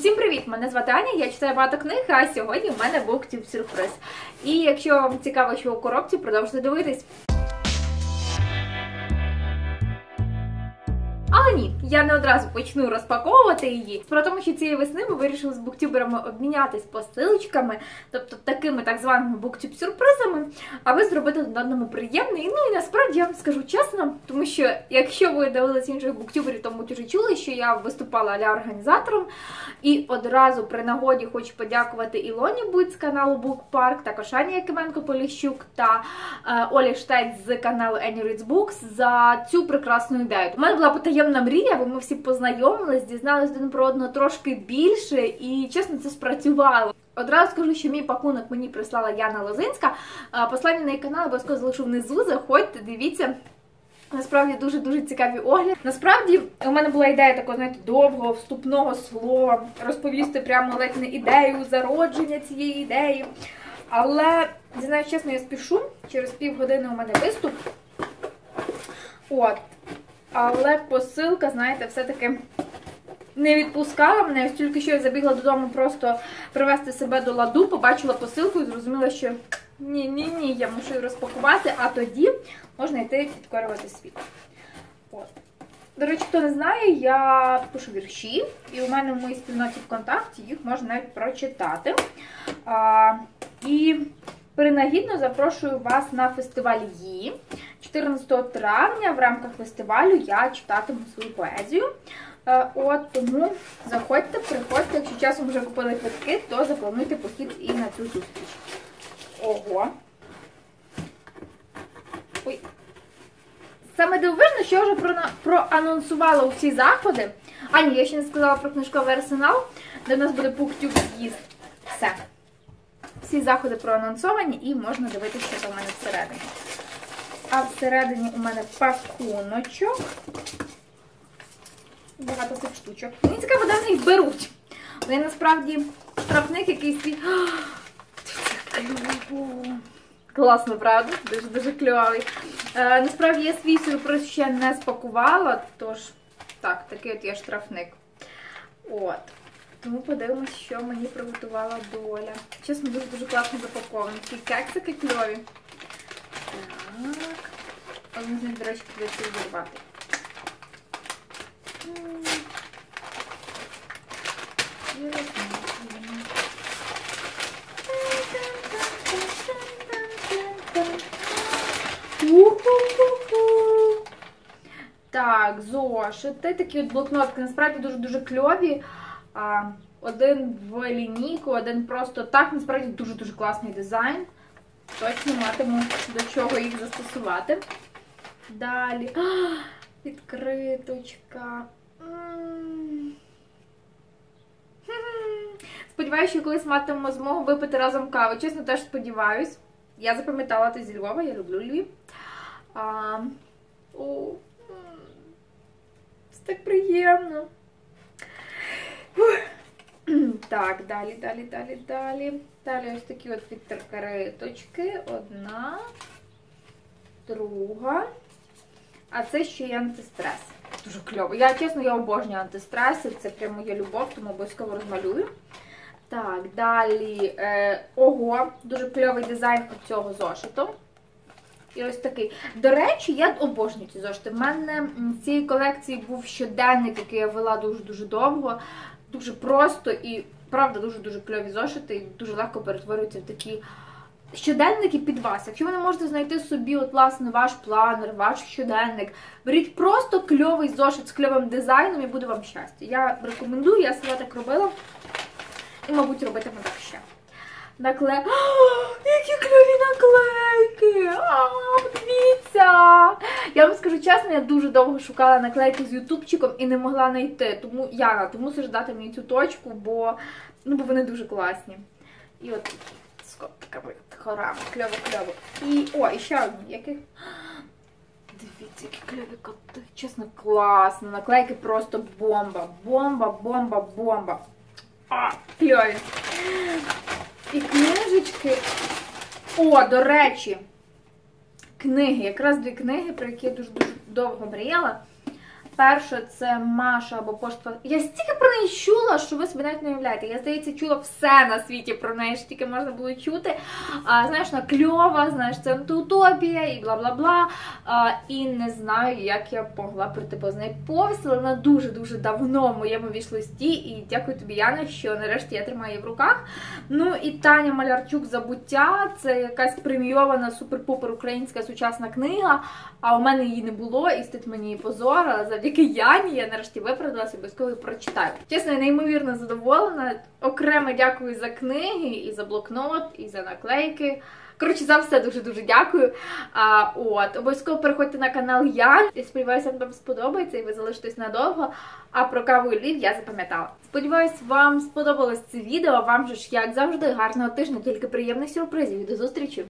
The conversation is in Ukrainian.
Усім привіт! Мене звати Аня, я читаю багато книг, а сьогодні в мене був сюрприз. І якщо вам цікаво, що у коробці, продовжуйте дивитись. Але ні, я не одразу почну розпаковувати її. В тому, що цієї весни ми вирішили з буктюберами обмінятись посилочками, тобто такими так званими буктюб-сюрпризами, аби зробити один одному приємний. Ну і насправді я вам скажу чесно, тому що якщо ви дивилися інших буктюберів, то мабуть вже чули, що я виступала аля організатором. І одразу при нагоді хочу подякувати Ілоні Будь з каналу Book Park, також Ані Якименко Поліщук та е, Олі Штець з каналу Any Reads Books за цю прекрасну ідею. У мене була потаємна мрія, бо ми всі познайомились, дізналися один про одного трошки більше, і чесно, це спрацювало. Одразу скажу, що мій пакунок мені прислала Яна Лозинська. Послання на її канал обов'язково залишу внизу. Заходьте, дивіться. Насправді дуже-дуже цікаві огляд. Насправді у мене була ідея такого, знаєте, довгого вступного слова, розповісти прямо ледь не ідею зародження цієї ідеї. Але, знаю, чесно, я спішу. Через півгодини у мене виступ. От. Але посилка, знаєте, все-таки не відпускала мене. Тільки що я забігла додому просто привести себе до ладу, побачила посилку і зрозуміла, що ні-ні-ні, я мушу її розпакувати, а тоді можна йти підкорювати світ. От. До речі, хто не знає, я пишу вірші, і у мене в моїй спільноті ВКонтакті їх можна навіть прочитати. А, І принагідно запрошую вас на фестиваль ї. 14 травня в рамках фестивалю я читатиму свою поезію. Е, От тому заходьте, приходьте. Якщо часом вже купили квитки, то заплануйте похід і на цю зустріч. Ого. Ой. Саме дивовижно, що я вже про, проанонсувала усі заходи. А ні, я ще не сказала про книжковий арсенал, де в нас буде пухтюк з'їзд. Все. Всі заходи проанонсовані і можна дивитися, що там у мене всередині. А всередині у мене пакуночок. Багато цих штучок. Мені цікаво, де вони їх беруть. Вони насправді штрафник якийсь свій. Класно, правда? Дуже-дуже кльовий. Е, насправді я свій сюрприз ще не спакувала, тож, так, такий от є штрафник. От. Тому подивимось, що мені приготувала доля. Чесно, дуже-дуже класно запаковані. Такі кексики кльові. Так. Один з них, до речі, придеться відірвати. Так, зошити. Такі от блокнотки, насправді дуже-дуже кльові. Один в лінійку, один просто так. Насправді дуже-дуже класний дизайн. Точно матиму до чого їх застосувати. Далі. А, відкриточка. Сподіваюся, що колись матимемо змогу випити разом каву. Чесно, теж сподіваюсь. Я запам'ятала ти зі Львова, я люблю Львів. А, о, це так приємно. Так, далі, далі, далі, далі. Далі ось такі от відкриточки. Одна, друга. А це ще й антистрес. Дуже кльово. Я, чесно, я обожнюю антистреси. Це прямо моя любов, тому обов'язково розмалюю. Так, далі. Е, ого, дуже кльовий дизайн цього зошиту. І ось такий. До речі, я обожнюю ці зошити. В мене з цієї колекції був щоденник, який я вела дуже-дуже довго. Дуже просто і, правда, дуже-дуже кльові зошити, і дуже легко перетворюються в такі щоденники під вас. Якщо ви не можете знайти собі, от, власне, ваш планер, ваш щоденник, беріть просто кльовий зошит з кльовим дизайном і буде вам щастя. Я рекомендую, я себе так робила. І, мабуть, робитиму так ще. Накле... Які кльові наклейки! А! Я вам скажу чесно, я дуже довго шукала наклейки з ютубчиком і не могла знайти. Тому Яна, ти мусиш дати мені цю точку, бо ну, бо вони дуже класні. І от з котками, хорами, кльово-кльово. І, о, і ще одні, яких. Дивіться, які кльові коти. Чесно, класно. Наклейки просто бомба. Бомба, бомба, бомба. А, кльові. І книжечки. О, до речі, книги. Якраз дві книги, про які я дуже-дуже довго мріяла. Перше це Маша або пошта. Я стільки про неї чула, що ви собі навіть не уявляєте. Я здається, чула все на світі про неї, що тільки можна було чути. А, Знаєш, вона кльова, знаєш, це антиутопія і бла бла бла. А, І не знаю, як я могла прийти повз неї повз, але вона дуже дуже давно в моєму вішлисті. І дякую тобі, Яна, що нарешті я тримаю її в руках. Ну і Таня Малярчук Забуття це якась премійована супер-пупер українська сучасна книга. А у мене її не було, і стить мені позор. А завдяки Яні я нарешті виправдалася, обов'язково прочитаю. Чесно, я неймовірно задоволена. Окремо дякую за книги, і за блокнот, і за наклейки. Коротше, за все дуже дуже дякую. А, От, обов'язково переходьте на канал Ян. Я сподіваюся, вам сподобається і ви залишитесь надовго. А про каву і лів я запам'ятала. Сподіваюсь, вам сподобалось це відео. Вам же ж як завжди гарного тижня, тільки приємних сюрпризів. І До зустрічі!